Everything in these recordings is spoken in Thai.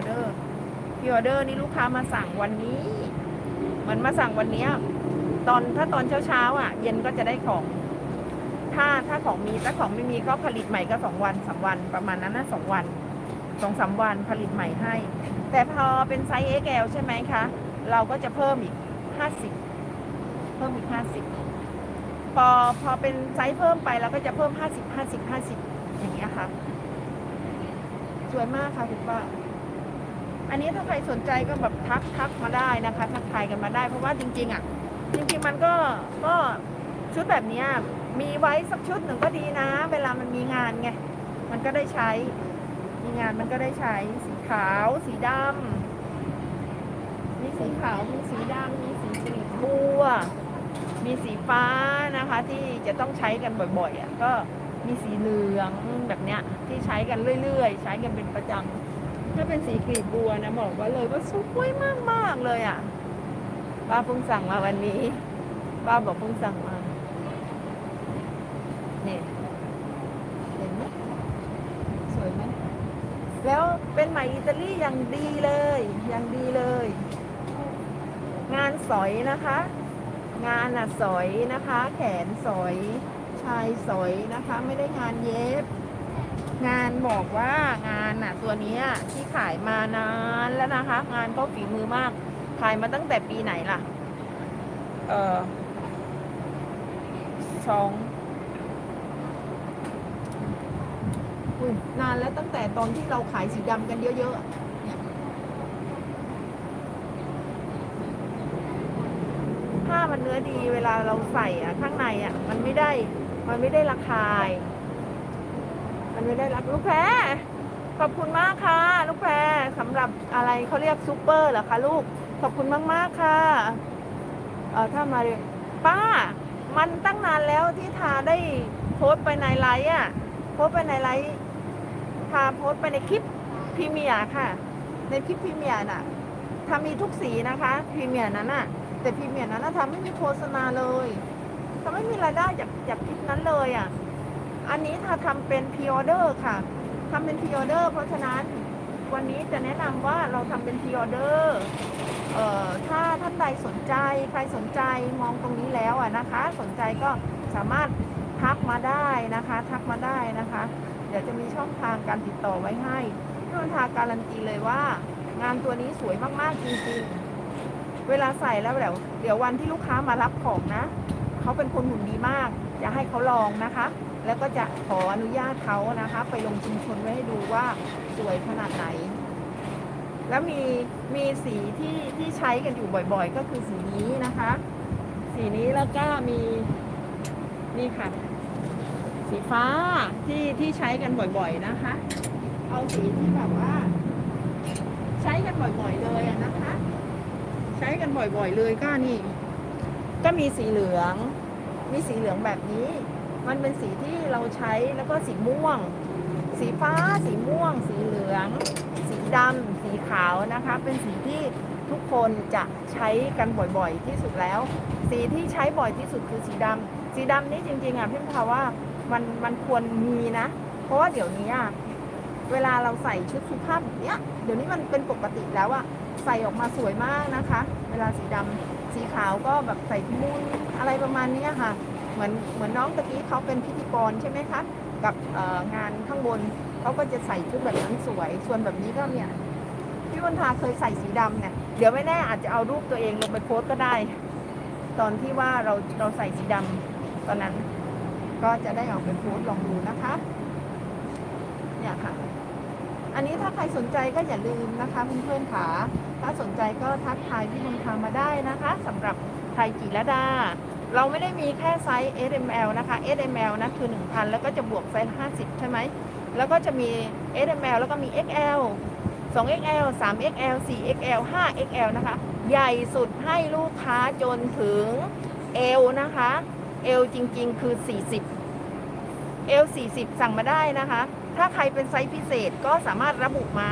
อเดอร์พรีออเดอร์นี่ลูกค้ามาสั่งวันนี้เหมือนมาสั่งวันนี้ตอนถ้าตอนเช้าๆอะ เย็นก็จะได้ของ ถ้าถ้าของมีถ้าของไม่มีก็ผลิตใหม่ก็สองวันสาวันประมาณนั้นนะสองวันสองสามวันผลิตใหม่ให้ แต่พอเป็นไซส์ XL ใช่ไหมคะ เราก็จะเพิ่มอีกห้าสิบเพิ่มอีกห้าสิบพอพอเป็นไซส์เพิ่มไปเราก็จะเพิ่มห้าสิบห้าสิบห้าสิบอย่างเงี้ยค่ะ สวยมากค่ะคุณป้า อันนี้ถ้าใครสนใจก็แบบทักทักมาได้นะคะทักทายกันมาได้ เพราะว่าจริง ๆ อะ จริง ๆ มันก็ก็ชุดแบบนี้มีไว้สักชุดหนึ่งก็ดีนะ เวลามันมีงานไงมันก็ได้ใช้ มีงานมันก็ได้ใช้สีขาว สีดำมีสีขาวมีสีดำมีสีสีบัวมีสีฟ้านะคะ ที่จะต้องใช้กันบ่อยๆอะก็มีสีเหลืองแบบเนี้ยที่ใช้กันเรื่อยๆ ใช้กันเป็นประจำ ถ้าเป็นสีกลีบบัวนะบอกว่าเลยว่าสวยมากๆเลยอะป้าเพิ่งสั่งมาวันนี้ป้าบอกเพิ่งสั่งมาเนี่ยเห็นไหมสวยไหมแล้วเป็นไหมอิตาลีอย่างดีเลยอย่างดีเลย งานสอยนะคะ งานอะสอยนะคะ แขนสอยชายสอยนะคะ ไม่ได้งานเย็บ งานบอกว่างานน่ะตัวนี้ที่ขายมานานแล้วนะคะ งานก็ฝีมือมาก ขายมาตั้งแต่ปีไหนล่ะ เออสองอุ้ยนานแล้วตั้งแต่ตอนที่เราขายสีดำกันเยอะๆอะเนี่ยผ้ามันเนื้อดีเวลาเราใส่อะข้างในอะมันไม่ได้ มันไม่ได้ระคาย มันไม่ได้รักลูกแพรขอบคุณมากค่ะ ลูกแพรสำหรับอะไรเขาเรียกซูเปอร์เหรอคะลูก ขอบคุณมากมากค่ะเออถ้ามาเรียป้า มันตั้งนานแล้วที่ทาได้โพสไปในไลฟ์อะ โพสไปในไลฟ์ทาโพสไปในคลิปพรีเมียร์ค่ะ ในคลิปพรีเมียร์น่ะทำมีทุกสีนะคะพรีเมียร์นั้นน่ะแต่พรีเมียร์นั้นนะทำไม่มีโฆษณาเลยทำไม่มีรายได้จากจากคลิปนั้นเลยอะ อันนี้ถ้าทำเป็นพ r ออเดอร์ค่ะทำเป็นพ r ออเดอร์ เพราะฉะนั้นวันนี้จะแนะนำว่าเราทำเป็นพ r ออเดอร์เอ่อถ้าท่านใดสนใจใครสนใจมองตรงนี้แล้วอะนะคะ สนใจก็สามารถทักมาได้นะคะ ทักมาได้นะคะ เดี๋ยวจะมีช่องทางการติดต่อไว้ให้พี่วันทาการันตีเลยว่า งานตัวนี้สวยมากๆจริงๆ เวลาใส่แล้วเดี๋ยวเดี๋ยววันที่ลูกค้ามารับของนะ เขาเป็นคนหุ่นดีมาก อยากให้เขาลองนะคะ แล้วก็จะขออนุญาตเขานะคะ ไปลงชุมชนไว้ให้ดูว่าสวยขนาดไหน แล้วมีมีสีที่ที่ใช้กันอยู่บ่อยๆ ก็คือสีนี้นะคะ สีนี้แล้วก็มีนี่ค่ะ สีฟ้าที่ที่ใช้กันบ่อยๆนะคะ เอาสีที่แบบว่า ใช้กันบ่อยๆเลยนะคะ ใช้กันบ่อยๆเลยก็นี่ ก็มีสีเหลือง มีสีเหลืองแบบนี้ มันเป็นสีที่เราใช้แล้วก็สีม่วง สีฟ้า สีม่วง สีเหลือง สีดำสีขาวนะคะ เป็นสีที่ทุกคนจะใช้กันบ่อยๆที่สุดแล้ว สีที่ใช้บ่อยที่สุดคือสีดำสีดำนี่จริงๆอะพี่พาว่ามันมันควรมีนะ เพราะว่าเดี๋ยวนี้อะเวลาเราใส่ชุดสุภาพแบบเนี้ย เดี๋ยวนี้มันเป็นปกติแล้วอะใส่ออกมาสวยมากนะคะ เวลาสีดำ สีขาวก็แบบใส่มุนอะไรประมาณนี้ค่ะ เหมือนเหมือนน้องตะกี้เขาเป็นพิธีกรใช่ไหมคะ กับงานข้างบนเขาก็จะใส่ชุดแบบนั้นสวย ส่วนแบบนี้ก็เนี่ยพี่วันทาเคยใส่สีดำเนี่ย เดี๋ยวไม่แน่อาจจะเอารูปตัวเองลงไปโพสก็ได้ ตอนที่ว่าเราเราใส่สีดำตอนนั้น ก็จะได้ออกเป็นโพสลองดูนะคะ เนี่ยค่ะ อันนี้ถ้าใครสนใจก็อย่าลืมนะคะเพื่อนๆค่ะถ้าสนใจก็ทักทายพี่มนทามาได้นะคะสำหรับไทยจิรดา เราไม่ได้มีแค่ไซส์ S M L นะคะ S M L นะคือ 1,000 แล้วก็จะบวกไซส์ 50 ใช่ไหม แล้วก็จะมี S M L แล้วก็มี X L 2 X L 3 X L 4 X L 5 X L นะคะ ใหญ่สุดให้ลูกค้าจนถึง L นะคะ L จริงๆ คือ 40 L 40 สั่งมาได้นะคะ ถ้าใครเป็นไซส์พิเศษก็สามารถระบุมา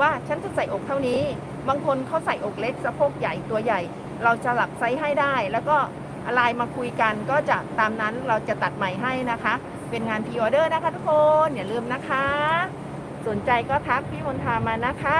ว่าฉันจะใส่อกเท่านี้ บางคนเขาใส่อกเล็กสะโพกใหญ่ตัวใหญ่ เราจะหลับไซส์ให้ได้ แล้วก็ไลน์มาคุยกันก็จะตามนั้นเราจะตัดใหม่ให้นะคะ เป็นงานพรีออเดอร์นะคะทุกคนอย่าลืมนะคะ สนใจก็ทักพี่มนทามานะคะ